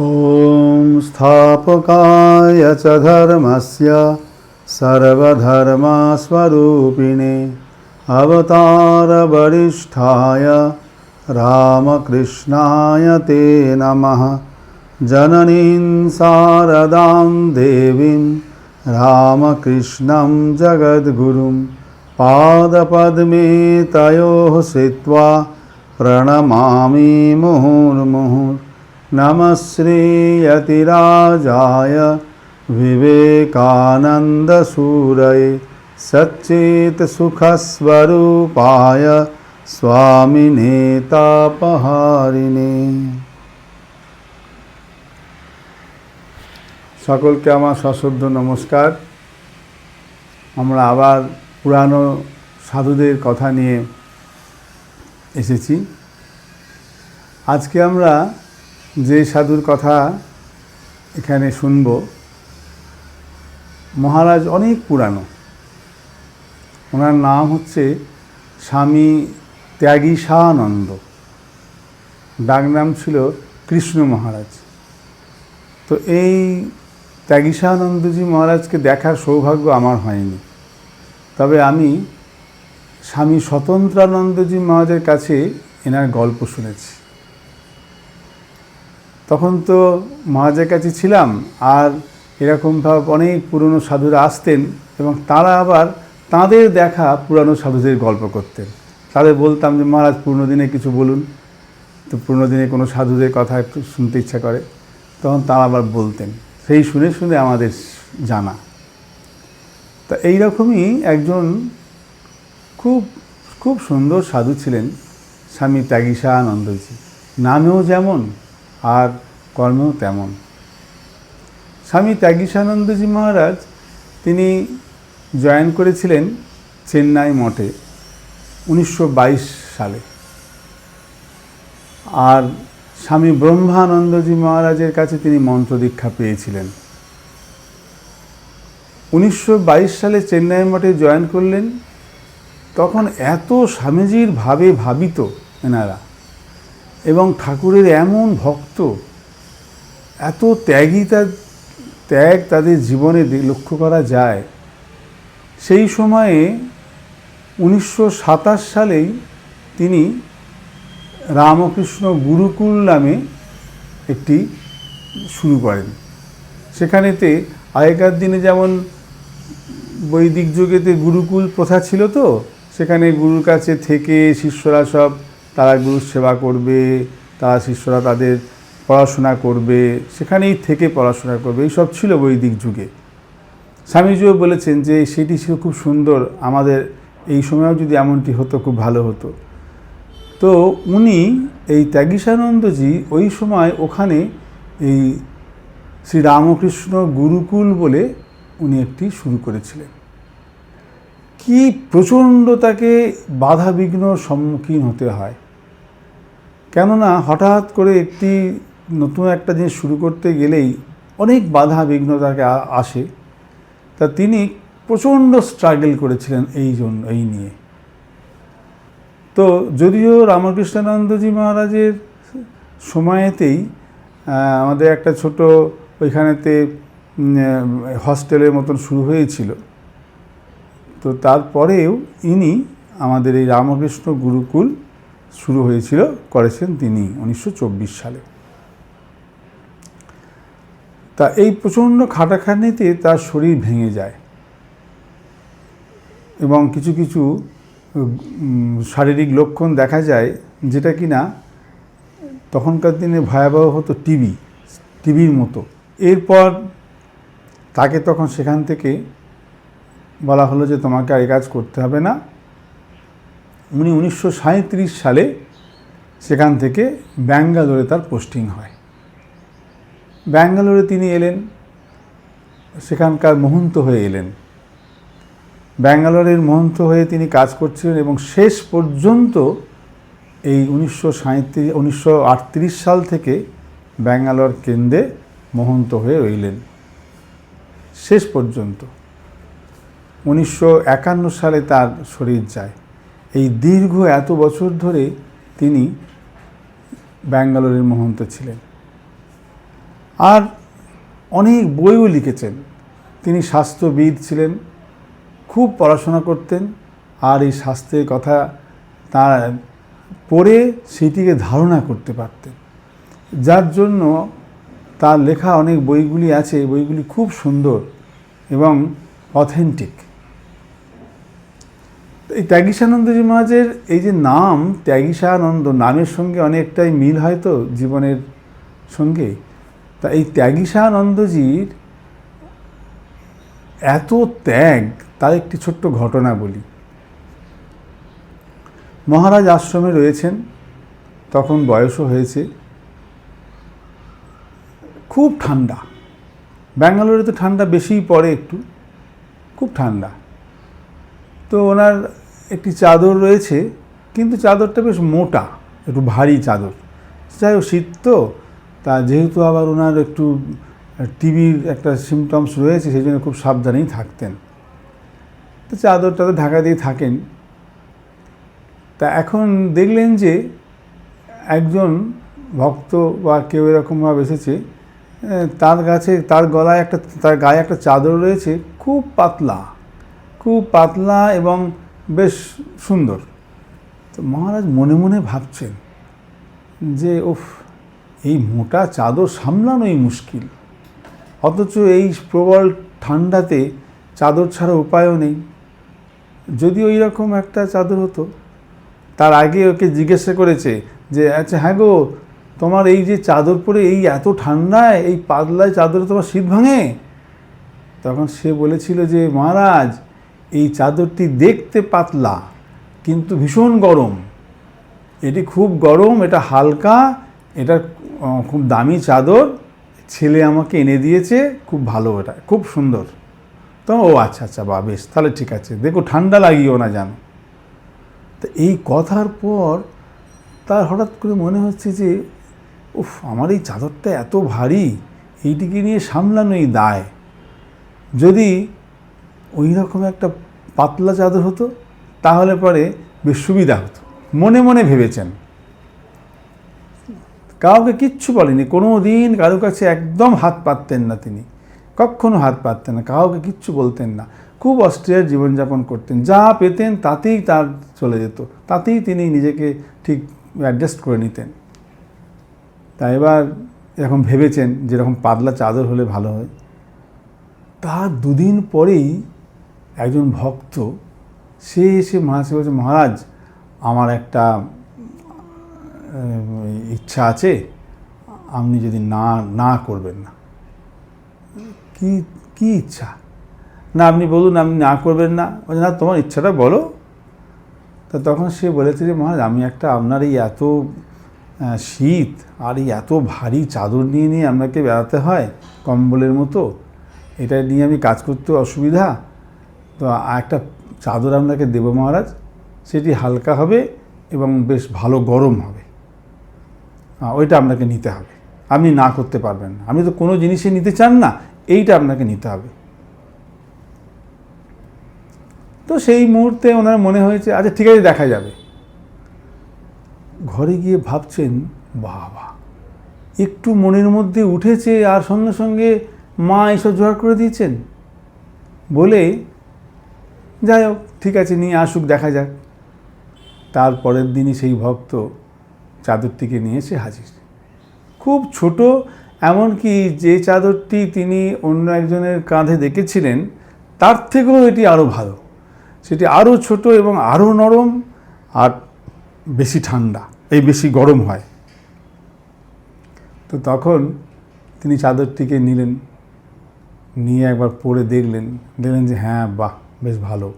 ॐ स्थापकाय च धर्मस्य सर्वधर्मस्वरूपिणे अवतारवरिष्ठाय रामकृष्णाय ते नमः। जननीं शारदां देवीं रामकृष्णं जगद्गुरुं पादपद्मे तयोः श्रित्वा प्रणमामि मुहुर्मुहुः नमः श्रीयतिराजाय विवेकानन्दसूरये सच्चेतसुखस्वरूपाय स्वामिने তাপহারিণে সকলকে আমার সশ্রদ্ধ নমস্কার আমরা আবার পুরানো সাধুদের কথা নিয়ে এসেছি আজকে আমরা যে সাধুর কথা এখানে শুনব, মহারাজ অনেক পুরানো। ওনার নাম হচ্ছে স্বামী ত্যাগী শাহানন্দ ডাকনাম ছিল কৃষ্ণ মহারাজ। তো এই ত্যাগী শাহানন্দজি মহারাজকে দেখার সৌভাগ্য আমার হয়নি। তবে আমি স্বামী স্বতন্ত্রানন্দজি মহারাজের কাছে এনার গল্প শুনেছি। তখন তো মহারাজের কাছে ছিলাম, আর এরকমভাবে অনেক পুরনো সাধুরা আসতেন এবং তারা আবার তাদের দেখা পুরানো সাধুদের গল্প করতেন। তাদের বলতাম যে, মহারাজ, পুরনো দিনে কিছু বলুন। তো পুরনো দিনে কোনো সাধুদের কথা একটু শুনতে ইচ্ছা করে, তখন তারা আবার বলতেন। সেই শুনে শুনে আমাদের জানা। তা এইরকমই একজন খুব খুব সুন্দর সাধু ছিলেন, স্বামী ত্যাগীশা আনন্দজি নামেও যেমন আর কর্মেও তেমন। স্বামী ত্যাগীশানন্দজি মহারাজ, তিনি জয়েন করেছিলেন চেন্নাই মঠে উনিশশো বাইশ সালে। আর স্বামী ব্রহ্মানন্দজি মহারাজের কাছে তিনি মন্ত্র দীক্ষা পেয়েছিলেন। উনিশশো বাইশ সালে চেন্নাই মঠে জয়েন করলেন, তখন এত স্বামীজির ভাবে ভাবিত এনারা। এবং ঠাকুরের এমন ভক্ত, এত ত্যাগী তার ত্যাগ তাদের জীবনে লক্ষ্য করা যায়। সেই সময়ে উনিশশো সাতাশ সালেই তিনি রামকৃষ্ণ গুরুকুল নামে একটি শুরু করেন। সেখানেতে আগেকার দিনে যেমন বৈদিক যুগেতে গুরুকুল প্রথা ছিল তো, সেখানে গুরুর কাছে থেকে শিষ্যরা সব তারা গুরুর সেবা করবে, তারা শিষ্যরা তাদের পড়াশোনা করবে, সেখানেই থেকে পড়াশোনা করবে। এইসব ছিল বৈদিক যুগে। স্বামীজিও বলেছেন যে সেটি ছিল খুব সুন্দর। আমাদের এই সময়েও যদি এমনটি হতো, খুব ভালো হতো। তো উনি এই ত্যাগীশানন্দজি ওই সময় ওখানে এই শ্রী রামকৃষ্ণ গুরুকুল বলে উনি একটি শুরু করেছিলেন। কি প্রচণ্ড তাকে বাধা বিঘ্ন সম্মুখীন হতে হয়। কেননা হঠাৎ করে একটি নতুন একটা জিনিস শুরু করতে গেলেই অনেক বাধা বিঘ্ন তাকে আসে। তা তিনি প্রচণ্ড স্ট্রাগল করেছিলেন এই জন্য এই নিয়ে। তো যদিও রামকৃষ্ণানন্দজি মহারাজের সময়েতেই আমাদের একটা ছোট ওইখানেতে হস্টেলের মতন শুরু হয়েছিল। তো তারপরেও ইনি আমাদের এই রামকৃষ্ণ গুরুকুল শুরু হয়েছিল, করেছেন তিনি উনিশশো চব্বিশ সালে। তা এই প্রচণ্ড খাটাখাটনিতে তার শরীর ভেঙে যায় এবং কিছু কিছু শারীরিক লক্ষণ দেখা যায় যেটা কি না, তখনকার দিনে ভয়াবহ হতো টিবি টিভির মতো। এরপর তাকে তখন সেখান থেকে বলা হলো যে তোমাকে আর কাজ করতে হবে না। উনি উনিশশো সাঁইত্রিশ সালে সেখান থেকে ব্যাঙ্গালোরে তার পোস্টিং হয়। ব্যাঙ্গালোরে তিনি এলেন, সেখানকার মহন্ত হয়ে এলেন। ব্যাঙ্গালোরের মহন্ত হয়ে তিনি কাজ করছিলেন এবং শেষ পর্যন্ত এই উনিশশো সাঁত্রিশ সাল থেকে ব্যাঙ্গালোর কেন্দ্রে মহন্ত হয়ে রইলেন। শেষ পর্যন্ত। উনিশশো একান্ন সালে তার শরীর যায়। এই দীর্ঘ এত বছর ধরে তিনি ব্যাঙ্গালোরের মহন্ত ছিলেন। আর অনেক বইও লিখেছেন। তিনি স্বাস্থ্যবিদ ছিলেন, খুব পড়াশোনা করতেন, আর এই স্বাস্থ্যের কথা তার পড়ে সেটিকে ধারণা করতে পারতেন। যার জন্য তার লেখা অনেক বইগুলি আছে, বইগুলি খুব সুন্দর এবং অথেন্টিক এই ত্যাগীশানন্দজি মহারাজের এই যে নাম, ত্যাগীশানন্দ, নামের সঙ্গে অনেকটাই মিল হয় তো জীবনের সঙ্গে? তা এই ত্যাগীশানন্দজির এত ত্যাগ, তার একটি ছোট্ট ঘটনা বলি। মহারাজ আশ্রমে রয়েছেন, তখন বয়সও হয়েছে। খুব ঠান্ডা। ব্যাঙ্গালোরে তো ঠান্ডা বেশিই পড়ে একটু। খুব ঠান্ডা। তো ওনার একটি চাদর রয়েছে, কিন্তু চাদরটা বেশ মোটা, একটু ভারী চাদর। যাই হোক, শীত তো, তা যেহেতু আবার ওনার একটু টিভির একটা সিমটমস রয়েছে, সেই জন্য খুব সাবধানেই থাকতেন। তো চাদরটা তো ঢাকা দিয়ে থাকেন। তা এখন দেখলেন যে, একজন ভক্ত বা কেউ এরকমভাবে এসেছে তার কাছে তার গলায় একটা, তার গায়ে একটা চাদর রয়েছে, খুব পাতলা। খুব পাতলা এবং বেশ সুন্দর। তো মহারাজ মনে মনে ভাবছেন যে, উফ, এই মোটা চাদর সামলানোই মুশকিল। অথচ এই প্রবল ঠান্ডাতে চাদর ছাড়া উপায়ও নেই। যদি ওই রকম একটা চাদর হতো, তার আগে ওকে জিজ্ঞাসা করেছে যে আচ্ছা হ্যাঁ গো, তোমার এই যে চাদর পরে এই এত ঠান্ডায়, এই পাতলায় চাদরে তোমার শীত ভাঙে? তখন সে বলেছিল যে, মহারাজ এই চাদরটি দেখতে পাতলা, কিন্তু ভীষণ গরম। এটি খুব গরম, এটা হালকা, এটা খুব দামি চাদর। ছেলে আমাকে এনে দিয়েছে, খুব ভালো এটা, খুব সুন্দর। তো, ও আচ্ছা আচ্ছা বা বেশ, তাহলে ঠিক আছে, দেখো ঠান্ডা লাগিও না জানো তো এই কথার পর তার হঠাৎ করে মনে হচ্ছে যে, উফ, আমার এই চাদরটা এত ভারী, এইটিকে নিয়ে সামলানোই দায়। যদি ওই রকম একটা পাতলা চাদর হতো, তাহলে পরে বেশ সুবিধা হতো। মনে মনে ভেবেছেন। কাউকে কিচ্ছু বলেনি কোনো দিন কারও কাছে একদম হাত পাততেন না তিনি। কখনো হাত পাততেন না, কাউকে কিচ্ছু বলতেন না। খুব অস্ট্রিয়ার জীবনযাপন করতেন, যা পেতেন তাতেই তার চলে যেত, তাতেই তিনি নিজেকে ঠিক অ্যাডজাস্ট করে নিতেন। তা এবার এরকম ভেবেছেন যেরকম পাতলা চাদর হলে ভালো হয়। তার দুদিন পরেই একজন ভক্ত সে এসে মহারাজকে বলছে মহারাজ আমার একটা ইচ্ছা আছে আপনি যদি না না করবেন না। কি কি ইচ্ছা? না আপনি বলুন আপনি না করবেন না। বলছে, না তোমার ইচ্ছাটা বলো। তা তখন সে বলেছে যে মহারাজ আমি একটা আপনার এই এত শীত আর এই এত ভারী চাদর নিয়ে নিয়ে আপনাকে বেড়াতে হয় কম্বলের মতো। এটা নিয়ে আমি কাজ করতে অসুবিধা। তো একটা চাদর আপনাকে দেব মহারাজ, সেটি হালকা হবে এবং বেশ ভালো গরম হবে। ওইটা আপনাকে নিতে হবে। আপনি না করতে পারবেন না। আপনি তো কোনো জিনিসই নিতে চান না, এইটা আপনাকে নিতে হবে। তো সেই মুহূর্তে ওনার মনে হয়েছে আচ্ছা ঠিক আছে, দেখা যাবে। ঘরে গিয়ে ভাবছেন, বাবা, একটু মনের মধ্যে উঠেছে আর সঙ্গে সঙ্গে মা এসব জোগাড় করে দিয়েছেন। বলে যাই হোক, ঠিক আছে, নিয়ে আসুক, দেখা যাক। তারপরের দিনই সেই ভক্ত চাদরটিকে নিয়ে এসে হাজির। খুব ছোট, এমনকি যে চাদরটি তিনি অন্য একজনের কাঁধে দেখেছিলেন, তার থেকেও এটি আরও ভালো। সেটি আরও ছোট এবং আরও নরম আর বেশি ঠান্ডা, এই বেশি গরম হয়। তো তখন তিনি চাদরটিকে নিলেন, নিয়ে একবার পরে দেখলেন দেখলেন যে হ্যাঁ বাহ! বেশ ভালো।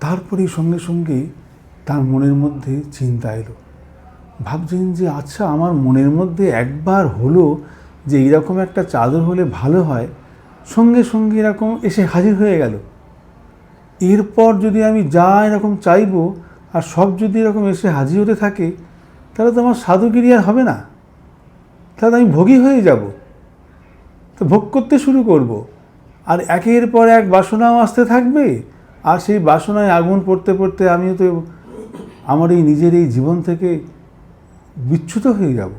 তারপরেই সঙ্গে সঙ্গে তার মনের মধ্যে চিন্তা এলো। ভাবছেন যে আচ্ছা আমার মনের মধ্যে একবার হলো যে, এইরকম একটা চাদর হলে ভালো হয়। সঙ্গে সঙ্গে এরকম এসে হাজির হয়ে গেল। এরপর যদি আমি যা এরকম চাইব আর সব যদি এরকম এসে হাজির হতে থাকে, তাহলে তো আমার সাধুগিরি আর হবে না। তাহলে আমি ভোগী হয়ে যাব। তো ভোগ করতে শুরু করব। আর একের পর এক বাসনাও আসতে থাকবে। আর সেই বাসনায় আগুন পড়তে পড়তে আমিও তো আমার এই নিজের এই জীবন থেকে বিচ্যুত হয়ে যাব।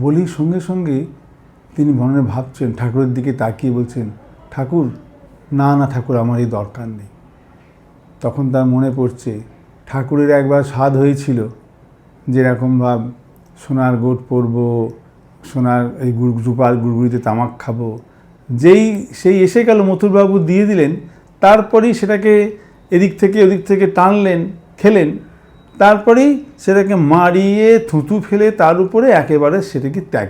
বলি সঙ্গে সঙ্গে তিনি মনে ভাবছেন, ঠাকুরের দিকে তাকিয়ে বলছেন, ঠাকুর, না না ঠাকুর, আমার এই দরকার নেই। তখন তার মনে পড়ছে, ঠাকুরের একবার স্বাদ হয়েছিল। যেরকম ভাব, সোনার গোট পরব, সোনার এই গুড় রূপার গুড়গুড়িতে তামাক খাব যেই, সেই এসে গেল মথুরবাবু দিয়ে দিলেন, তারপরেই সেটাকে এদিক থেকে ওদিক থেকে টানলেন, খেলেন, তারপরেই সেটাকে মারিয়ে থুতু ফেলে তার উপরে একেবারে সেটাকে ত্যাগ।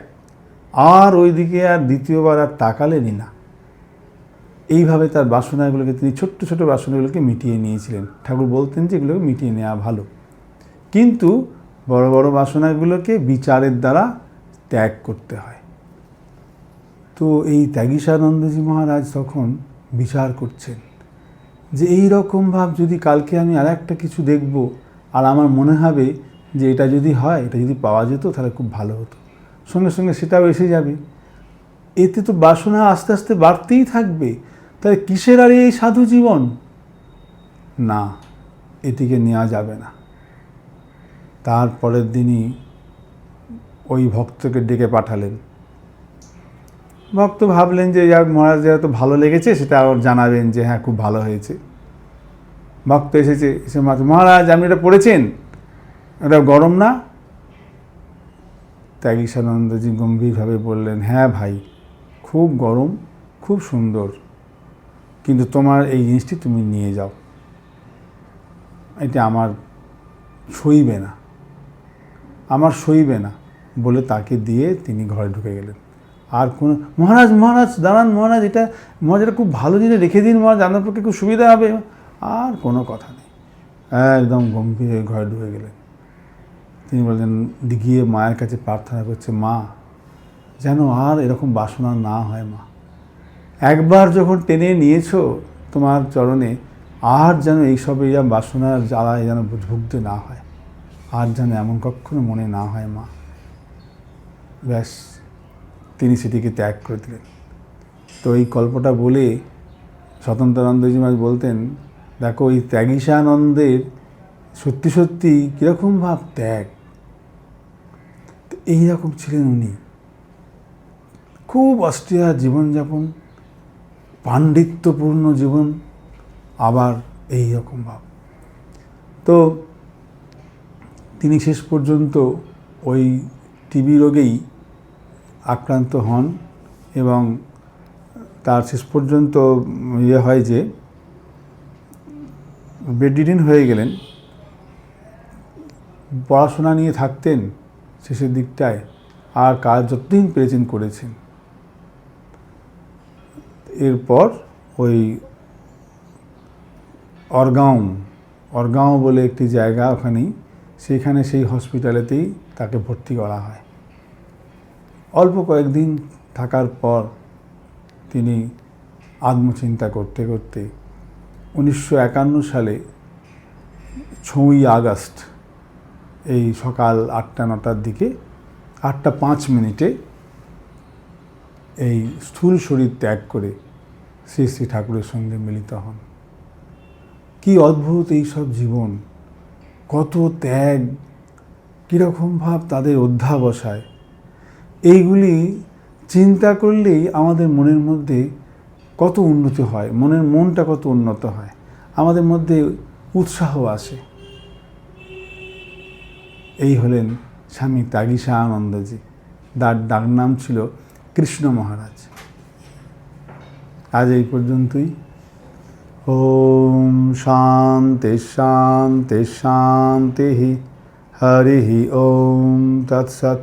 আর ওইদিকে আর দ্বিতীয়বার আর তাকালেনই না। এইভাবে তার বাসনাগুলোকে তিনি ছোট্ট ছোট বাসনাগুলোকে মিটিয়ে নিয়েছিলেন। ঠাকুর বলতেন যে এগুলোকে মিটিয়ে নেওয়া ভালো। কিন্তু বড় বড় বাসনাগুলোকে বিচারের দ্বারা ত্যাগ করতে হয়। তো এই ত্যাগীশানন্দজি মহারাজ তখন বিচার করছেন যে এই রকম ভাব যদি কালকে আমি আর একটা কিছু দেখব, আর আমার মনে হবে যে এটা যদি হয়, এটা যদি পাওয়া যেত, তাহলে খুব ভালো হতো। সঙ্গে সঙ্গে সেটাও এসে যাবে। এতে তো বাসনা আস্তে আস্তে বাড়তেই থাকবে। তাহলে কিসের আর এই সাধু জীবন? না, এটিকে নেওয়া যাবে না। তারপরের দিনই ওই ভক্তকে ডেকে পাঠালেন। ভক্ত ভাবলেন যে, যাক মহারাজ তো ভালো লেগেছে, সেটা আবার জানাবেন যে হ্যাঁ খুব ভালো হয়েছে। ভক্ত এসেছে, এসে মহারাজ, আপনি এটা পড়েছেন? এটা গরম না? ত্যাগীশানন্দজি গম্ভীরভাবে বললেন হ্যাঁ ভাই, খুব গরম, খুব সুন্দর, কিন্তু তোমার এই জিনিসটি তুমি নিয়ে যাও। এটা আমার সইবে না, আমার সইবে না, বলে তাকে দিয়ে তিনি ঘরে ঢুকে গেলেন। আর কোনো, মহারাজ মহারাজ, দাঁড়ান মহারাজ, এটা মহারাজ, এটা খুব ভালো জিনিস রেখে দিন মহারাজ, আপনার পক্ষে খুব সুবিধা হবে। আর কোনো কথা নেই। একদম গম্ভীর হয়ে ঘরে ঢুকে গেলেন। তিনি বললেন, গিয়ে মায়ের কাছে প্রার্থনা করছে, মা, যেন আর এরকম বাসনা না হয় মা। একবার যখন টেনে নিয়েছো তোমার চরণে, আর যেন এইসব এরকম বাসনার জ্বালায় যেন ভুগতে না হয়। আর যেন এমন কখনো মনে না হয় মা। ব্যাস। তিনি সেটিকে ত্যাগ করে দিলেন। তো এই গল্পটা বলে স্বতন্ত্রানন্দজি মহারাজ বলতেন, দেখো, এই ত্যাগীশানন্দের সত্যি সত্যি কীরকম ভাব ত্যাগ। এইরকম ছিলেন উনি। খুব অস্ট্রিয়ার জীবনযাপন, পাণ্ডিত্যপূর্ণ জীবন, আবার এই রকম ভাব। তো তিনি শেষ পর্যন্ত ওই টিবি রোগেই আক্রান্ত হন এবং তার শেষ পর্যন্ত ইয়ে হয় যে বেডিডিন হয়ে গেলেন। পড়াশোনা নিয়ে থাকতেন শেষের দিকটায়, আর কাজ যতদিন পেরেছেন করেছেন। এরপর ওই অরগাঁও অরগাঁও বলে একটি জায়গা ওখানেই সেইখানে সেই হসপিটালেতেই তাকে ভর্তি করা হয়। অল্প কয়েকদিন থাকার পর তিনি আত্মচিন্তা করতে করতে উনিশশো একান্ন সালে ছয়ই আগস্ট, এই সকাল আটটা নটার দিকে আটটা পাঁচ মিনিটে এই স্থূল শরীর ত্যাগ করে শ্রী শ্রী ঠাকুরের সঙ্গে মিলিত হন। কি অদ্ভুত এই সব জীবন! কত ত্যাগ! কীরকম ভাব তাদের অধ্যাবসায়! এইগুলি চিন্তা করলেই আমাদের মনের মধ্যে কত উন্নতি হয়, মনের মনটা কত উন্নত হয়, আমাদের মধ্যে উৎসাহ আসে। এই হলেন স্বামী তাগিসা আনন্দজি তার ডাক নাম ছিল কৃষ্ণ মহারাজ। আজ এই পর্যন্তই। ওম শান্তি শান্তি শান্তি হরি ওম তৎসৎ।